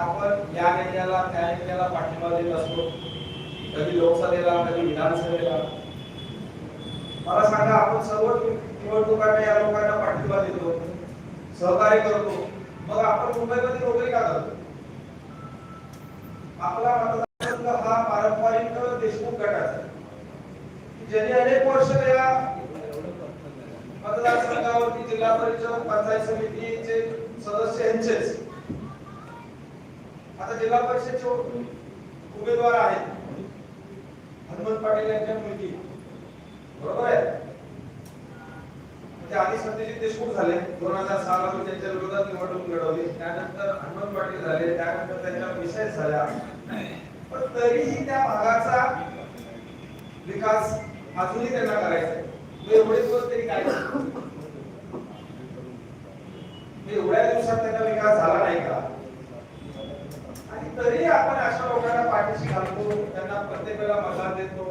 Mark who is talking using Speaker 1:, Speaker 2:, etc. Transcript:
Speaker 1: आपण या नेत्याला त्या नेत्याला पाठिंबा देत असतो. कधी लोकसभेला कधी विधानसभेला. मला सांगा आपण सर्व निवडणुकांना या लोकांना पाठिंबा देतो सहकार्य करतो. मग आपण मुंबईमध्ये नोकरी का करतो? आपला मतदारसंघ हा पारंपरिक देशमुख गटाचा आहे. ज्यांनी अनेक वर्ष या मतदारसंघावरती जिल्हा परिषद पंचायत समितीचे सदस्य यांचेच आता जिल्हा परिषदचे उमेदवार आहेत. हनुमंत पाटील यांच्या मुलगी. बरोबर आहे? ते आधी सत्यजित देशमुख झाले. दोन हजार सहा मध्ये त्यांच्या विरोधात निवडणूक लढवली. त्यानंतर हनुमंत पाटील झाले. त्यानंतर त्यांच्या विषय झाल्या. पण तरीही त्या भागाचा विकास अजूनही त्यांना करायचा आहे. एवढे दिवस तरी काय? एवढ्या दिवसात त्यांना विकास झाला नाही का? आपण अशा लोकांना पाठीशी घालतो त्यांना प्रत्येकाला वेळेला मतदान देतो.